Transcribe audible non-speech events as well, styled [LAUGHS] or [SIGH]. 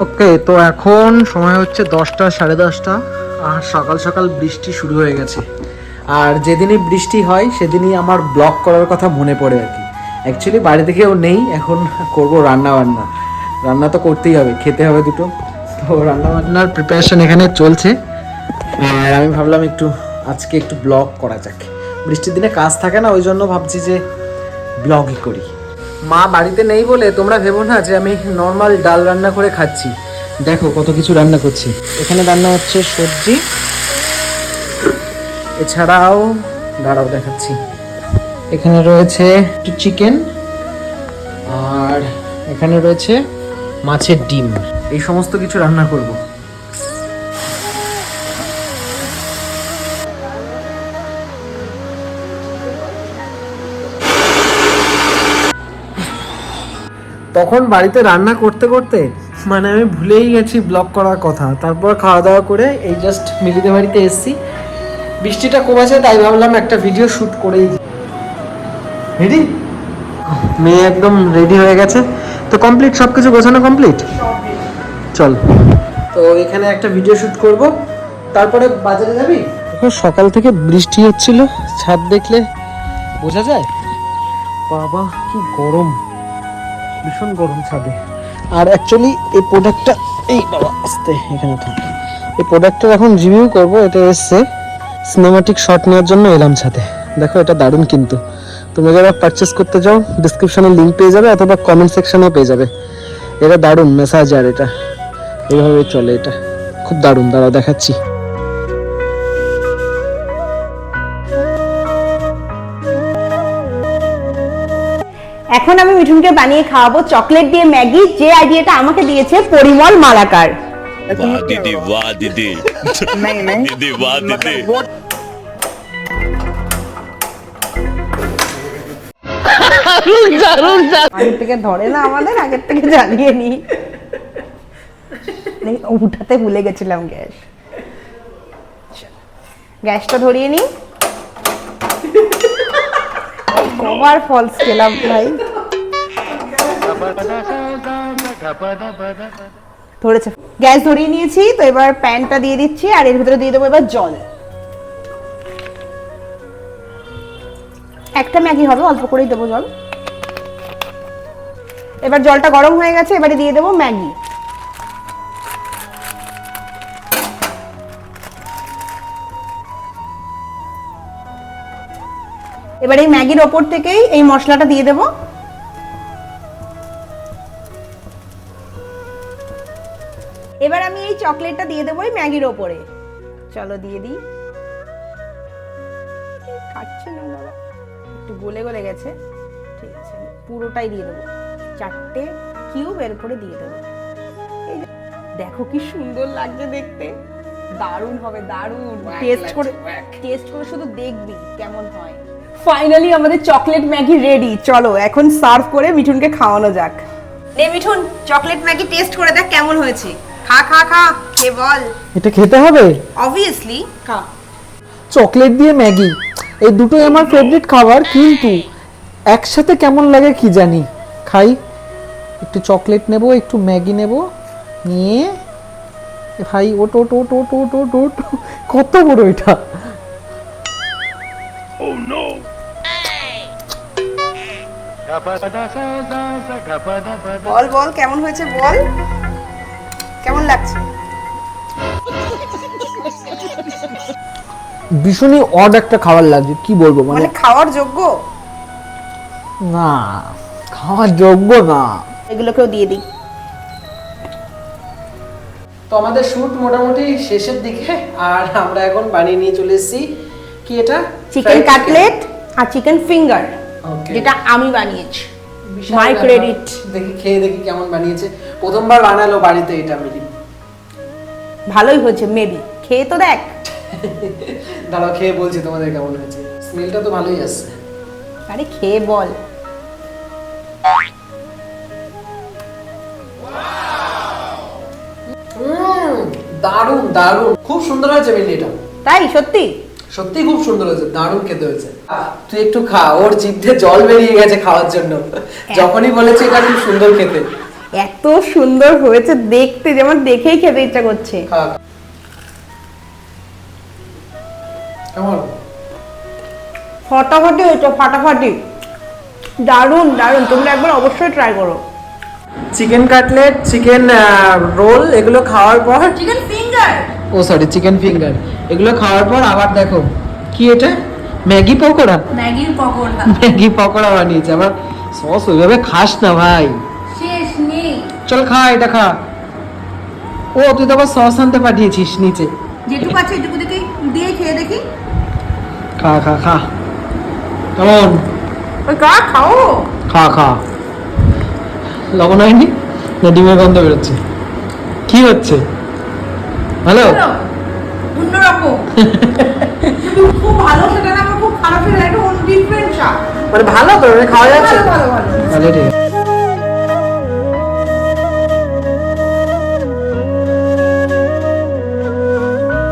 ওকে, তো এখন সময় হচ্ছে দশটা, সাড়ে দশটা, আর সকাল সকাল বৃষ্টি শুরু হয়ে গেছে। আর যেদিনই বৃষ্টি হয়, সেদিনই আমার ব্লগ করার কথা মনে পড়ে আর কি। অ্যাকচুয়ালি বাড়িতে কেউ নেই, এখন করব রান্না বান্না। রান্না তো করতেই হবে, খেতে হবে দুটো। তো রান্না বান্নার প্রিপারেশন এখানে চলছে। আর আমি ভাবলাম একটু, আজকে একটু ব্লগ করা যাক। বৃষ্টির দিনে কাজ থাকে না, ওই জন্য ভাবছি যে, ব্লগই করি। মা বাড়িতে নেই বলে তোমরা ভেবো না যে আমি নর্মাল ডাল রান্না করে খাচ্ছি। দেখো কত কিছু রান্না করছি। এখানে রান্না হচ্ছে সবজি। এছাড়াও, দাঁড়াও দেখাচ্ছি। এখানে রয়েছে একটু চিকেন আর এখানে রয়েছে মাছের ডিম। এই সমস্ত কিছু রান্না করব। তখন বাড়িতে রান্না করতে করতে মানে আমি ভুলেই গেছি ব্লগ করার কথা। তারপর খাওয়া দাওয়া করে এই জাস্ট মিলিতে বাড়িতে এসেছি। বৃষ্টিটা কমেছে, তাই ভাবলাম একটা ভিডিও শ্যুট করেই রেডি মেয়ে একদম রেডি হয়ে গেছে। তো কমপ্লিট সব কিছু গোছানো কমপ্লিট চল। তো এখানে একটা ভিডিও শ্যুট করব। তারপরে বাজারে যাবি? সকাল থেকে বৃষ্টি হচ্ছিল। ছাদ দেখলে বোঝা যায়? বাবা, কি গরম। ভীষণ গরম ছাদে। আর অ্যাকচুয়ালি এই প্রোডাক্টটা এই বাবা, আস্তে, এখানে থাক। এই প্রোডাক্টটা এখন রিভিউ করব, এটা এসছে সিনেমাটিক শট নেওয়ার জন্য এলাম ছাদে। দেখো, এটা দারুণ কিন্তু। তোমরা যারা পারচেস করতে চাও ডিসক্রিপশনে লিঙ্ক পেয়ে যাবে, অথবা কমেন্ট সেকশনে পেয়ে যাবে। এটা দারুণ মেসাজার এটা। এইভাবে চলে এটা। খুব দারুণ, দাঁড়াও, দেখাচ্ছি। এখন আমি মিঠুনকে বানিয়ে খাওয়াবো চকলেট দিয়ে ম্যাগি যে আইডিয়াটা আমাকে দিয়েছে পরিমল মালাকার वाह दीदी वाह दीदी दीदी वाह दीदी আগের থেকে ধরে না আমাদের আগের থেকে জ্বালিয়ে নি দেখি, উঠাতে ভুলে গেছিলাম গ্যাস গ্যাসটা ধরিয়ে নি কবার ফলস খেলাম, ভাই। ধরেছে। গ্যাস ধরিয়ে নিয়েছি, তো এবার প্যানটা দিয়ে দিচ্ছি, আর এর ভিতরে দিয়ে দেবো এবার জল। একটা ম্যাগি হবে, অল্প করেই দেবো জল। এবার জলটা গরম হয়ে গেছে, এবারে দিয়ে দেবো ম্যাগি। এবার এই ম্যাগির ওপর থেকেই এই মশলাটা দিয়ে দেবো। এবার আমি এই চকলেটটা দিয়ে দেবো এই ম্যাগির ওপরে। চলো দিয়ে দিই। কাটছে না বাবা? একটু গলে গলে গেছে। ঠিক আছে পুরোটাই দিয়ে দেবো। চারটে কিউব এর করে দিয়ে দেবো। দেখো কি সুন্দর লাগছে দেখতে। দারুণ হবে দারুণ। টেস্ট করে টেস্ট করে শুধু দেখবি কেমন হয়। ফাইনালি আমাদের চকলেট ম্যাগি রেডি চলো এখন সার্ভ করে মিঠুনকে খাওয়ানো যাক। নে মিঠুন চকলেট ম্যাগি টেস্ট করে দেখ কেমন হয়েছে। খা খা খা কে বল। এটা খেতে হবে? অবভিয়াসলি খা। চকলেট দিয়ে ম্যাগি এই দুটোই আমার ফেভারিট খাবার কিন্তু একসাথে কেমন লাগে কি জানি? খাই। একটু চকলেট নেব একটু ম্যাগি নেব। নিয়ে ভাই ওট ওট ওট ওট ওট ওট ওট কত বড় এটা? বল বল কেমন হয়েছে বল? কেমন লাগছে? ভীষণই অড একটা খাবার লাগছে কি বলব মানে মানে খাওয়ার যোগ্য? না খাওয়ার যোগ্য না। এগুলোকেও দিয়ে দিই। তো আমাদের শুট মোটামুটি শেষের দিকে আর আমরা এখন বানিয়ে নিয়ে চলে এসেছি কি এটা? চিকেন কাটলেট আর চিকেন ফিঙ্গার. যেটা আমি বানিয়েছি। মাই ক্রেডিট দেখি খেয়ে দেখি কেমন বানিয়েছে। প্রথমবার বানালো বাড়িতে এটা মিলি। ভালোই হয়েছে মেবি খেয়ে তো দেখ। [LAUGHS] দাঁড়াও খেয়ে বলছি তোমাদের কেমন হয়েছে। স্মেলটা তো ভালোই আসছে। আরে খেয়ে বল। উম, দারুণ দারুণ। খুব সুন্দর হয়েছে মিলি এটা। তাই সত্যি? সত্যি খুব সুন্দর হয়েছে দারুণ খেতে হয়েছে। তুই একটু খা ওর জিভে জল বেরিয়ে গেছে খাওয়ার জন্য। যখনই বলেছে এটা খুব সুন্দর খেতে। এত সুন্দর হয়েছে দেখতে যেমন দেখেই খেতে ইচ্ছা করছে। কেমন? ফাটাফাটি হয়েছে ফাটাফাটি। দারুণ দারুণ। তোমরা একবার অবশ্যই ট্রাই করো। চিকেন কাটলেট চিকেন রোল এগুলো খাওয়ার পর chicken finger oh sorry chicken finger এগুলো খাওয়ার পর আবার দেখো কি এটা? ম্যাগি পকোড়া? ম্যাগির পকোড়া। ম্যাগি পকোড়া বানিয়েছে। আবার সস ওইভাবে খাস না ভাই। শেষ নেই। চল খা এটা খা। ও তুই তো আবার সস আনতে পাঠিয়েছিস নিচে। যেটুকু আছে এটুকু দেখি দিয়ে খেয়ে দেখি। খা খা খা। কেমন ওই কা খাও। খা খা। লবণ হয়নি? না ডিমের গন্ধ বেরোচ্ছে। কি হচ্ছে? হ্যালো অন্যরকম। [LAUGHS] খুব ভালো সেটা না আমার খুব খারাপ সেটা একটা ডিফারেন্ট চা। মানে ভালো তো মানে খাওয়া যাচ্ছে। ভালো ভালো। তাহলে ঠিক আছে।